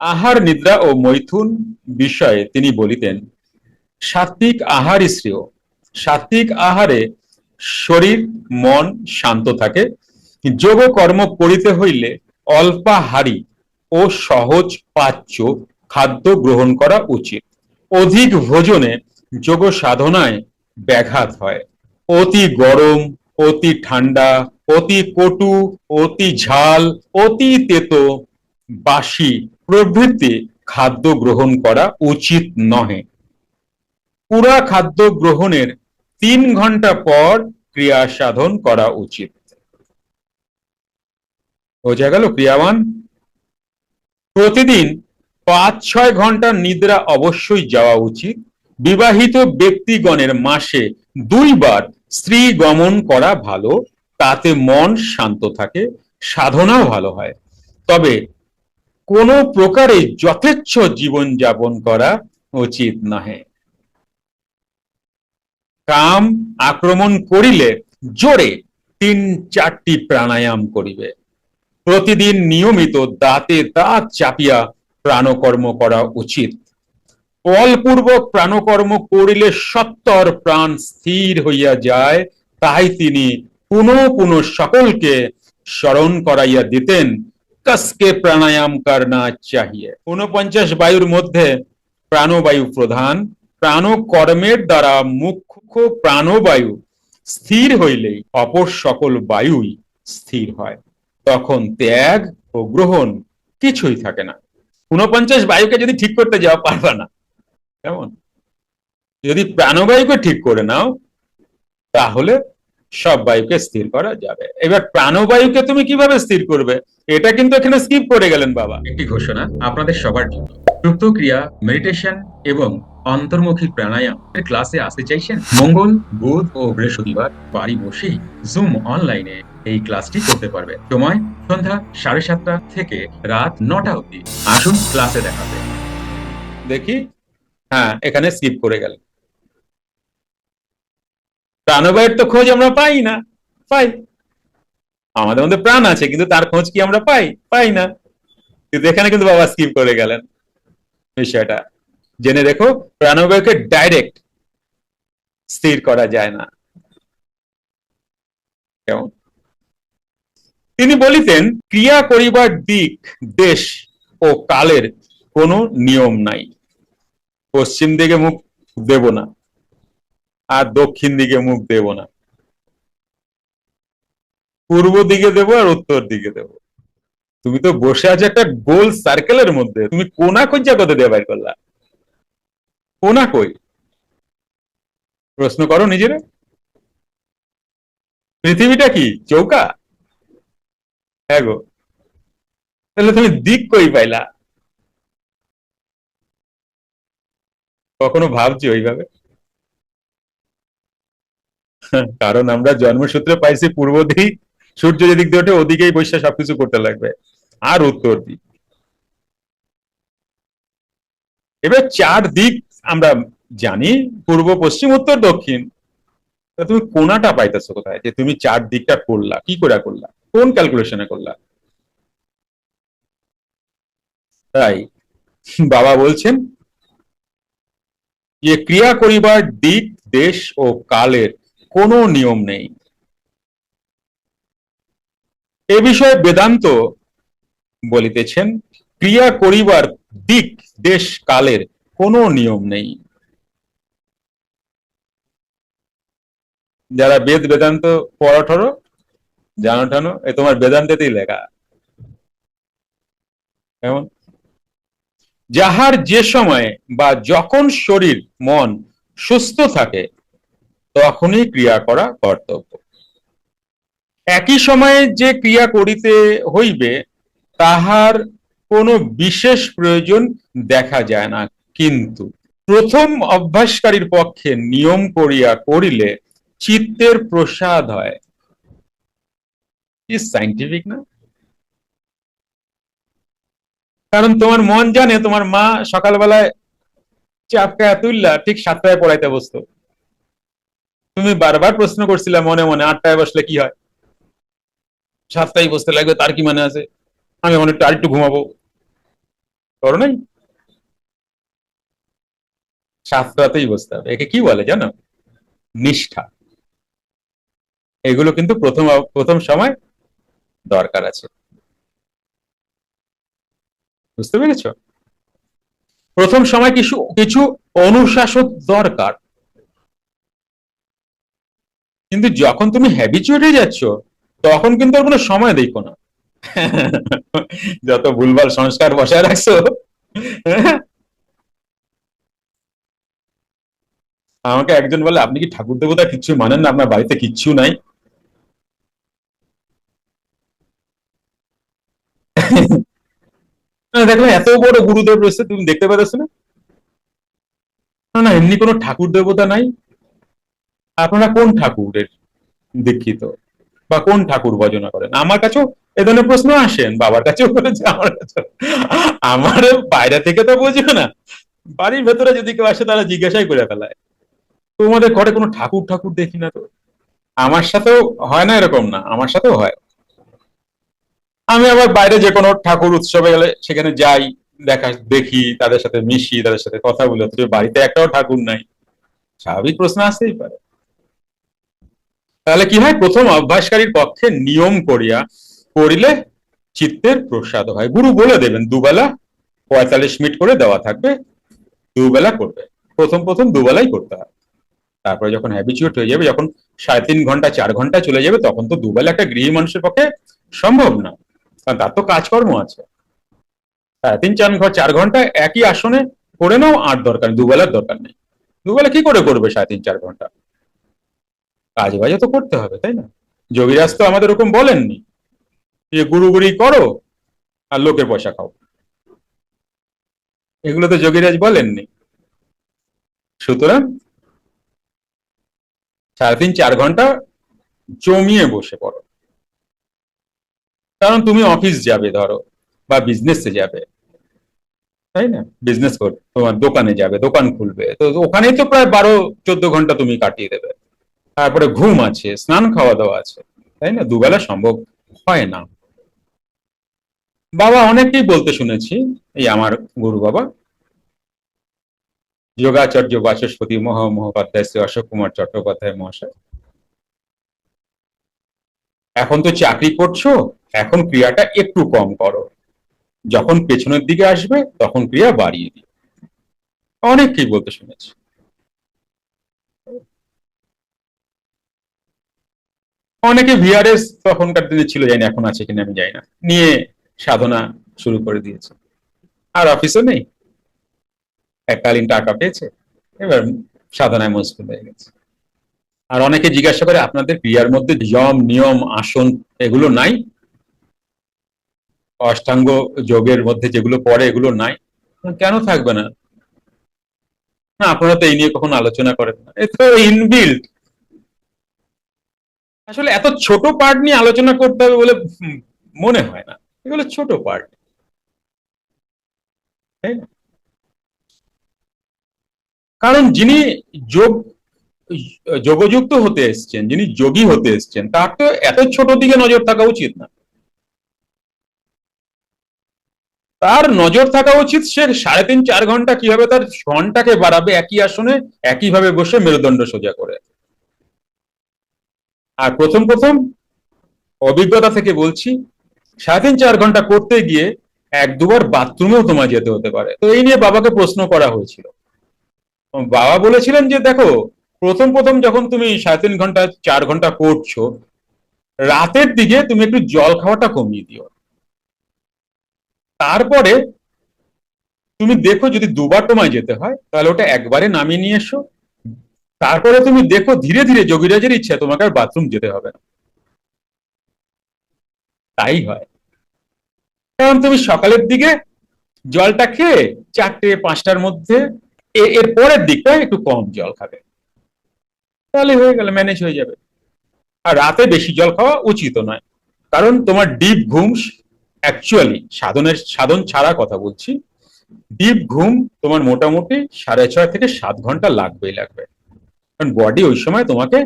আহার, নিদ্রা ও মৈথুন বিষয়ে তিনি বলিতেন সাত্বিক আহারই শ্রেয়। সাত্বিক আহারে শরীর, মন শান্ত থাকে। যোগ কর্ম করিতে হইলে অল্পাহারী ও সহজ পাচ্য খাদ্য গ্রহণ করা উচিত। অধিক ভোজনে যোগ সাধনায় ব্যাঘাত হয়। অতি গরম, অতি ঠান্ডা, অতি কটু, অতি ঝাল, অতি তেতো বাসি প্রভৃতি খাদ্য গ্রহণ করা উচিত নহে। পুরা খাদ্য গ্রহণের তিন ঘণ্টা পর ক্রিয়া সাধন করা উচিত। বোঝা গেল ক্রিয়াবান? প্রতিদিন পাঁচ ছয় ঘণ্টা নিদ্রা অবশ্যই যাওয়া উচিত। বিবাহিত ব্যক্তিগণের মাসে দুইবার স্ত্রী গমন করা ভালো, তাতে মন শান্ত থাকে, সাধনাও ভালো হয়। তবে কোনো প্রকারে যথেচ্ছ জীবন যাপন করা উচিত নহে। কাম আক্রমণ করিলে জোরে তিন চারটি প্রাণায়াম করিবে। প্রতিদিন নিয়মিত দাঁতে দাঁত চাপিয়া প্রাণকর্ম করা উচিত। বলপূর্বক প্রাণকর্ম করিলে সত্তর প্রাণ স্থির হইয়া যায় তাই তিনি পুনঃ পুনঃ সকলকে স্মরণ করাইয়া দিতেন কসকে প্রাণায়াম করনা চাহিয়ে। ঊনপঞ্চাশ বায়ুর মধ্যে প্রাণবায়ু প্রধান। প্রাণকর্মের দ্বারা মুখ্য প্রাণবায়ু স্থির হইলেই অপর সকল বায়ুই স্থির হয়। তখন ত্যাগ ও গ্রহণ কিছুই থাকে না। ঊনপঞ্চাশ বায়ুকে যদি ঠিক করতে যাও, পারবা না। কেমন? যদি প্রাণবায়ুকে ঠিক করে নাও, তাহলে সব বায়ুকে স্থির করা যাবে। এবার প্রাণবায়ুকে তুমি কীভাবে স্থির করবে? এটা কিন্তু এখানে স্কিপ করে গেলেন বাবা। একটি ঘোষণা আপনাদের সবার জন্য। ক্রিয়া মেডিটেশন এবং অন্তর্মুখী প্রাণায়াম ক্লাসে আসতে চাইছেন? মঙ্গল বুধ ও বৃহস্পতিবার বাড়ি বসেই জুম অনলাইনে এই ক্লাসটি করতে পারবে। সময় সন্ধ্যা সাড়ে সাতটা থেকে রাত নটা অবধি। আসুন ক্লাসে দেখাবে দেখি। হ্যাঁ এখানে স্কিপ করে গেল প্রাণবায়ুর তো খোঁজ আমরা পাই না, পাই। আমাদের মধ্যে প্রাণ আছে, কিন্তু তার খোঁজ কি আমরা পাই? পাই না। কিন্তু এখানে কিন্তু বাবা স্কিপ করে গেলেন বিষয়টা। জেনে দেখো প্রাণবায়ুকে ডাইরেক্ট স্থির করা যায় না। কেমন? তিনি বলিতেন, ক্রিয়া করিবার দিক, দেশ ও কালের কোনো নিয়ম নাই। পশ্চিম দিকে মুখ দেব না। আর দক্ষিণ দিকে মুখ দেব না। পূর্ব দিকে দেব আর উত্তর দিকে দেব। তুমি তো বসে আছো একটা গোল সার্কেলের মধ্যে। তুমি কোনা খুঁজা কত দিয়ে বাইর করলা? কোনা কই? প্রশ্ন করো নিজেরে। পৃথিবীটা কি? চৌকা? হ্যাঁ গো। তাহলে তুমি দিক কই পাইলা? কখনো ভাবছি ওইভাবে কারণ আমরা জন্মসূত্রে পাইছি, পূর্ব দিক, সূর্য যেদিক দিয়ে ওঠে, ওদিকেই বসে সবকিছু করতে লাগবে। আর উত্তর দিক। এবার চার দিক আমরা জানি, পূর্ব, পশ্চিম, উত্তর, দক্ষিণ। তুমি কোনাটা পাইতেছো কোথায়? যে তুমি চার দিকটা করলা, কি করে করলা? কোন ক্যালকুলেশনে করলা? তাই, বাবা বলছেন, যে ক্রিয়া করিবার দিক, দেশ ও কালের কোনো নিয়ম নেই। এ বিষয়ে বেদান্ত বলিতেছেন, ক্রিয়া করিবার দিক দেশ কালের কোনো নিয়ম নেই। যারা বেদ বেদান্ত পড়া ঠরো জানো টানো এ তোমার বেদান্তেতেই লেখা। কেমন? যাহার যে সময়ে বা যখন শরীর মন সুস্থ থাকে তখনই ক্রিয়া করা কর্তব্য। একই সময়ে যে ক্রিয়া করিতে হইবে, তাহার কোনো বিশেষ প্রয়োজন দেখা যায় না। কিন্তু প্রথম অভ্যাসকারীর পক্ষে নিয়ম করিয়া করিলে চিত্তের প্রসাদ হয়। সাইন্টিফিক না? কারণ তোমার মন জানে, তোমার মা সকালবেলায় চাপকায় তুললা ঠিক সাতটায় পড়াইতে বসতো। তুমি বারবার প্রশ্ন করছিলে মনে মনে, আটটায় বসলে কি হয়? সাতটায় বসতে লাগবে, তার কি মানে আছে? আমি মনে একটু, আরেকটু ঘুমাবো। করো নাই? সাতটাতেই বসতে হবে। একে কি বলে জানো? নিষ্ঠা। এগুলো কিন্তু প্রথম প্রথম সময় দরকার আছে। বুঝতে পেরেছ? প্রথম সময় কিছু কিছু অনুশাসন দরকার। কিন্তু যখন তুমি হ্যাবিচুয়েট হয়ে যাচ্ছ তখন কিন্তু আর কোনো সময় দেখো না। যত ভুলভাল সংস্কার বসায় রাখছো। আমাকে একজন বলে আপনি কি ঠাকুর দেবতা কিচ্ছু মানেন না? আপনার বাড়িতে কিচ্ছু নাই? না, এত বড় গুরুদেব রয়েছে তুমি দেখতে পাচ্ছ না না এমনি কোনো ঠাকুর দেবতা নাই। আপনারা কোন ঠাকুরের দীক্ষিত? বা কোন ঠাকুর ভজনা করেন? আমার কাছেও এ ধরনের প্রশ্ন আসেন, বাবার কাছেও করেছে আমার কাছে আমার বাইরে থেকে তো বুঝবে না। বাড়ির ভেতরে যদি কেউ আসে তারা জিজ্ঞাসাই করে ফেলায়। তোমাদের ঘরে কোনো ঠাকুর ঠাকুর দেখি না তো? আমার সাথেও হয় না এরকম না, আমার সাথেও হয়। আমি আবার বাইরে যে কোনো ঠাকুর উৎসবে গেলে সেখানে যাই, দেখা, দেখি, তাদের সাথে মিশি, তাদের সাথে কথা বলি বাড়িতে একটাও ঠাকুর নাই। স্বাভাবিক প্রশ্ন আসতেই পারে। তাহলে কি হয়? প্রথম অভ্যাসকারীর পক্ষে নিয়ম করিয়া করিলে চিত্তের প্রসাদ হয়। গুরু বলে দেবেন, দুবেলা পঁয়তাল্লিশ মিনিট করে দেওয়া থাকবে, দুবেলা করবে। প্রথম প্রথম দুবেলাই করতে হয়। তারপরে যখন হ্যাবিচুয়েট হয়ে যাবে, যখন সাড়ে তিন ঘণ্টা, চার ঘণ্টা চলে যাবে, তখন তো দুবেলা একটা গৃহী মানুষের পক্ষে সম্ভব না। কারণ তার তো কাজকর্ম আছে। সাড়ে তিন, চার ঘর চার ঘণ্টা একই আসনে করে নাও আর দরকার, দুবেলার দরকার নেই। দুবেলা কি করে করবে সাড়ে তিন, চার ঘণ্টা? কাজ বাজে তো করতে হবে, তাই না? যোগীরাজ তো আমাদের ওরকম বলেননি যে গুরুগুরি করো আর লোকের পয়সা খাও। এগুলো তো যোগীরাজ বলেননি। সুতরাং সাড়ে তিন চার ঘণ্টা জমিয়ে বসে পড়ো। কারণ তুমি অফিস যাবে, ধরো, বা বিজনেসে যাবে, তাই না? বিজনেস তোমার দোকানে যাবে, দোকান খুলবে, তো ওখানেই তো প্রায় বারো চোদ্দ ঘণ্টা তুমি কাটিয়ে দেবে। তারপরে ঘুম আছে, স্নান খাওয়া দাওয়া আছে, তাই না? দুবেলা সম্ভব হয় না। বাবা, অনেকেই বলতে শুনেছি, এই আমার গুরু বাবা, যোগাচার্য বাচস্পতি মহা মহোপাধ্যায় শ্রী অশোক কুমার চট্টোপাধ্যায় মহাশয়। এখন তো চাকরি করছ, এখন ক্রিয়াটা একটু কম করো। যখন পেছনের দিকে আসবে, তখন ক্রিয়া বাড়িয়ে দিও। অনেককেই বলতে শুনেছি। অনেকে ভিআরএস তখনকার দিনে ছিল, জানি এখন আছে কিনা, আমি জানি না। নিয়ে সাধনা শুরু করে দিয়েছে। আর অফিসও নেই। এককালীন টাকা পেয়েছে। এবার সাধনায় মজবুত হয়ে গেছে। আর অনেকে জিজ্ঞাসা করে, আপনাদের ক্রিয়ার মধ্যে যম, নিয়ম, আসন এগুলো নাই? অষ্টাঙ্গ যোগের মধ্যে যেগুলো পড়ে, এগুলো নাই? কেন থাকবে না? না, আপনারা তো এই নিয়ে কখনো আলোচনা করেন না। এ তো ইনবিল্ট আসলে এত ছোট পার্ট নিয়ে আলোচনা করতে হবে বলে মনে হয় না। এগুলো ছোট পার্ট কারণ যিনি যোগ, যোগযুক্ত হতে এসছেন, যিনি যোগী হতে এসছেন, তার তো এত ছোট দিকে নজর থাকা উচিত না। তার নজর থাকা উচিত সে সাড়ে তিন চার ঘণ্টা কীভাবে তার ঘন্টাকে বাড়াবে একই আসনে, একইভাবে বসে মেরুদণ্ড সোজা করে। আর প্রথম প্রথম অভিজ্ঞতা থেকে বলছি, সাড়ে তিন চার ঘণ্টা করতে গিয়ে এক দুবার বাথরুমেও তোমার যেতে হতে পারে। তো এই নিয়ে বাবাকে প্রশ্ন করা হয়েছিল। বাবা বলেছিলেন যে, দেখো, প্রথম প্রথম যখন তুমি সাড়ে তিন ঘণ্টা, চার ঘণ্টা করছ, রাতের দিকে তুমি একটু জল খাওয়াটা কমিয়ে দিও। তারপরে তুমি দেখো যদি দুবার তোমায় যেতে হয়, তাহলে ওটা একবারে নামিয়ে নিয়ে এসো। তারপরে তুমি দেখো ধীরে ধীরে যোগীরাজের ইচ্ছা, তোমাকে আর বাথরুম যেতে হবে না। তাই হয়। কারণ তুমি সকালের দিকে জলটা খেয়ে চারটে, পাঁচটার মধ্যে এর পরের দিকটা একটু কম জল খাবে। তাহলে হয়ে গেল ম্যানেজ হয়ে যাবে। আর রাতে বেশি জল খাওয়া উচিত নয়। কারণ তোমার ডিপ ঘুম অ্যাকচুয়ালি সাধনের, সাধন ছাড়া কথা বলছি। ডিপ ঘুম তোমার মোটামুটি সাড়ে ছয় থেকে সাত ঘণ্টা লাগবেই লাগবে। কারণ বডি ওই সময় তোমাকে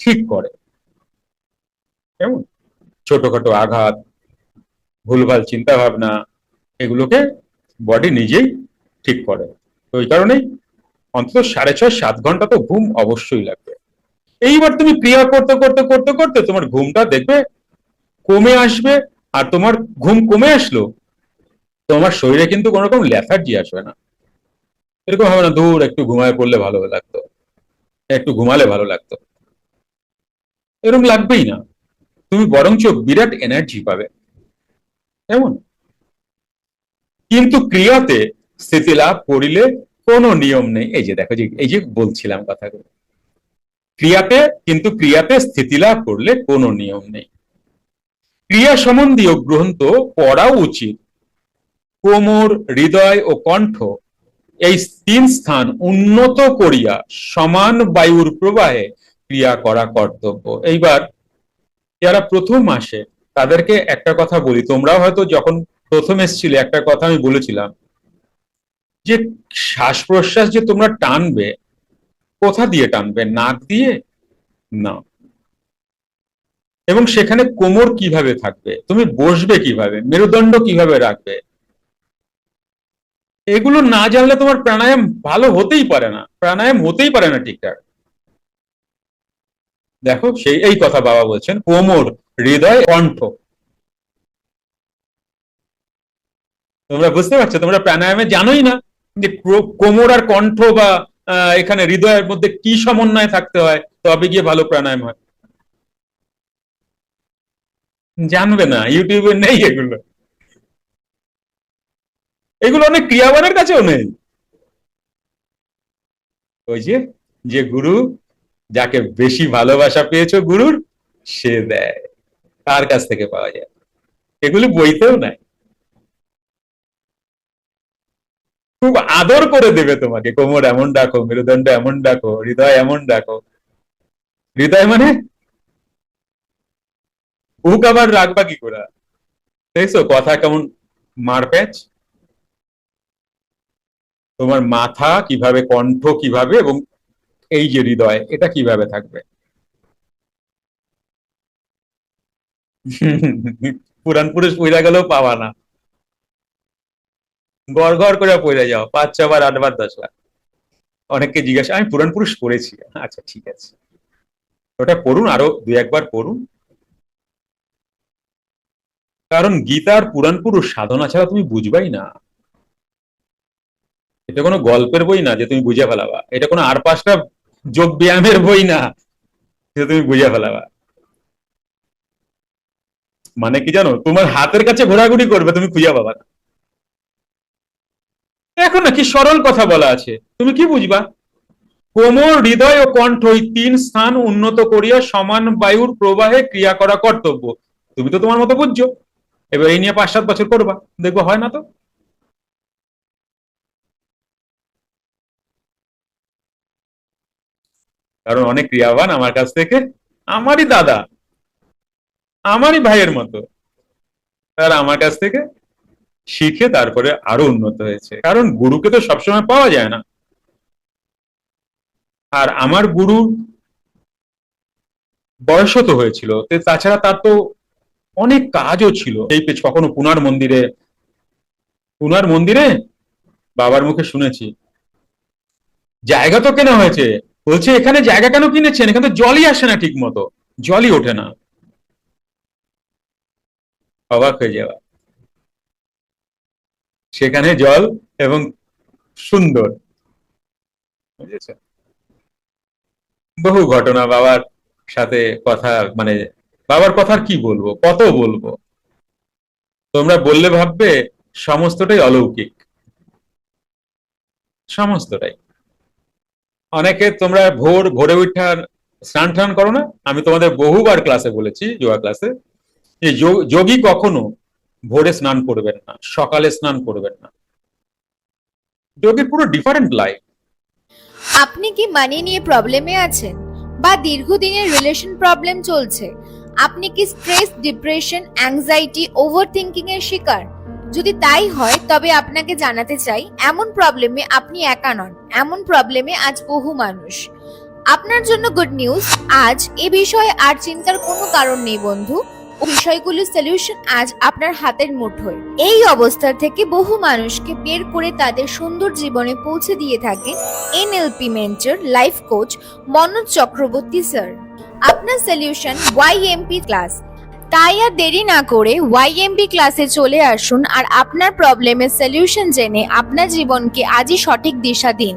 ঠিক করে। কেমন? ছোটখাটো আঘাত, ভুলভাল চিন্তা ভাবনা এগুলোকে বডি নিজেই ঠিক করে। তো ওই কারণেই অন্তত সাড়ে ছয়, সাত ঘণ্টা তো ঘুম অবশ্যই লাগবে। এইবার তুমি ক্রিয়া করতে করতে করতে করতে তোমার ঘুমটা দেখবে কমে আসবে আর তোমার ঘুম কমে আসলো, তোমার শরীরে কিন্তু কোনো রকম আসবে না। এরকম হবে না দূর একটু ঘুমায় পড়লে ভালো লাগতো। একটু ঘুমালে ভালো লাগতো। এরকম লাগবেই না। তুমি বরঞ্চ বিরাট এনার্জি পাবে। এমন কিন্তু ক্রিয়াতে স্থিতি লাভ করিলে কোনো নিয়ম নেই। এই যে দেখো যে, এই যে বলছিলাম কথাগুলো। ক্রিয়াতে, কিন্তু ক্রিয়াতে স্থিতি লাভ করলে কোনো নিয়ম নেই। ক্রিয়া সম্বন্ধীয় গ্রন্থ পড়া উচিত। কোমর, হৃদয় ও কণ্ঠ এই তিন স্থান উন্নত করিয়া সমান বায়ুর প্রবাহে ক্রিয়া করা কর্তব্য। এইবার যারা প্রথম আসে, তাদেরকে একটা কথা বলি। তোমরাও হয়তো যখন প্রথম এসেছিলে, একটা কথা আমি বলেছিলাম যে শ্বাস প্রশ্বাস যে তোমরা টানবে, কোথা দিয়ে টানবে, নাক দিয়ে? না। এবং সেখানে কোমর কীভাবে থাকবে? তুমি বসবে কীভাবে? মেরুদণ্ড কীভাবে রাখবে? এগুলো না জানলে তোমার প্রাণায়াম ভালো হতেই পারে না। প্রাণায়াম হতেই পারে না ঠিকঠাক। দেখো, সেই, এই কথা বাবা বলছেন, কোমর, হৃদয়, কণ্ঠ। তোমরা বুঝতে পারছ? তোমরা প্রাণায়ামে জানোই না যে কোমর আর কণ্ঠ বা এখানে হৃদয়ের মধ্যে কি সমন্বয় থাকতে হয়, তবে গিয়ে ভালো প্রাণায়াম হয়। জানবে না, ইউটিউবে নেই এগুলো। এগুলো অনেক ক্রিয়াবানের কাছেও নেই। ওই যে যে গুরু, যাকে বেশি ভালোবাসা পেয়েছ গুরুর, সে দেয়। তার কাছ থেকে পাওয়া যায়। এগুলো বইতেও নাই। খুব আদর করে দেবে তোমাকে। কোমর এমন ডাকো, মেরুদণ্ড এমন ডাকো, হৃদয় এমন ডাকো। হৃদয় মানে? বুক আবার রাখবা কি করে? দেখছ, কথা কেমন মারপ্যাচ? তোমার মাথা কীভাবে, কণ্ঠ কীভাবে এবং এই যে হৃদয়, এটা কীভাবে থাকবে? পুরান পুরুষ পইরা গেলেও পাওয়া না। গড় গড় করে পড়ে যাও, পাঁচ ছবার আটবার দশ বার। অনেককে জিজ্ঞাসা, আমি পুরান পুরুষ পড়েছি। আচ্ছা ঠিক আছে। ওটা পড়ুন, আরও দুই, একবার পড়ুন। কারণ গীতার পুরাণ পুরুষ সাধনা ছাড়া তুমি বুঝবাই না। এটা কোনো গল্পের বই না যে তুমি বুঝে ফেলাবা। এটা কোনো আর পাঁচটা যোগ ব্যায়ামের বই না যে তুমি বুঝে ফেলাবা। মানে কি জানো? তোমার হাতের কাছে ঘোরাঘুরি করবে, তুমি খুঁজে পাবা না। এখন না কি সরল কথা বলা আছে। তুমি কি বুঝবা? কোমর, হৃদয় ও কণ্ঠ এই তিন স্থান উন্নত করিয়া সমান বায়ুর প্রবাহে ক্রিয়া করা কর্তব্য। তুমি তো তোমার মতো বুঝছ। এবার এই নিয়ে পাঁচ সাত বছর করবা। দেখব হয় না তো? কারণ অনেক ক্রিয়াবান আমার কাছ থেকে, আমারই দাদা, আমারই ভাইয়ের মতো। তারা আমার কাছ থেকে শিখে তারপরে আরও উন্নত হয়েছে। কারণ গুরুকে তো সবসময় পাওয়া যায় না। আর আমার গুরু বয়সত হয়েছিল তাছাড়া তার তো অনেক কাজও ছিল। এই পেছ কখনো পুনার মন্দিরে পুনার মন্দিরে বাবার মুখে শুনেছি, জায়গা তো কেনা হয়েছে বলছে, এখানে জায়গা কেন কিনেছেন? এখানে তো জলই আসে না ঠিক মতো জলই ওঠে না। অবাক হয়ে যাওয়া। সেখানে জল এবং সুন্দর। বহু ঘটনা, বাবার সাথে কথা মানে বাবার কথার কি বলব, কত বলব? তোমরা বললে ভাববে, সমস্তটাই অলৌকিক। সমস্তটাই। অনেকে তোমরা ভোর ভোরে উঠার স্নান টান করো না। আমি তোমাদের বহুবার ক্লাসে বলেছি, যোগা ক্লাসে যে যোগ- কখনো ভোরে স্নান করবেন না, সকালে স্নান করবেন না। যোগীর পুরো ডিফারেন্ট লাইফ আপনি কি মানি নিয়ে প্রবলেমে আছেন? বা দীর্ঘদিনের রিলেশন প্রবলেম চলছে? আপনি কি stress depression anxiety over thinking এর শিকার? যদি তাই হয়, তবে আপনাকে জানাতে চাই, এমন প্রবলেমে আপনি একা নন। এমন প্রবলেমে আজ বহু মানুষ। আপনার জন্য গুড নিউজ আজ এ বিষয়ে আর চিন্তার কোনো কারণ নেই বন্ধু। বিষয়গুলির সলিউশন আজ আপনার হাতের মুঠোয়। এই অবস্থা থেকে বহু মানুষকে বের করে তাদের সুন্দর জীবনে পৌঁছে দিয়ে থাকেন NLP mentor life coach Manoj Chakraborty sir আপনার সলিউশন ওয়াইএমপি ক্লাস তাই আর দেরি না করে ওয়াইএমবি ক্লাসে চলে আসুন আর আপনার প্রবলেমের সলিউশন জেনে আপনার জীবনকে আজই সঠিক দিশা দিন।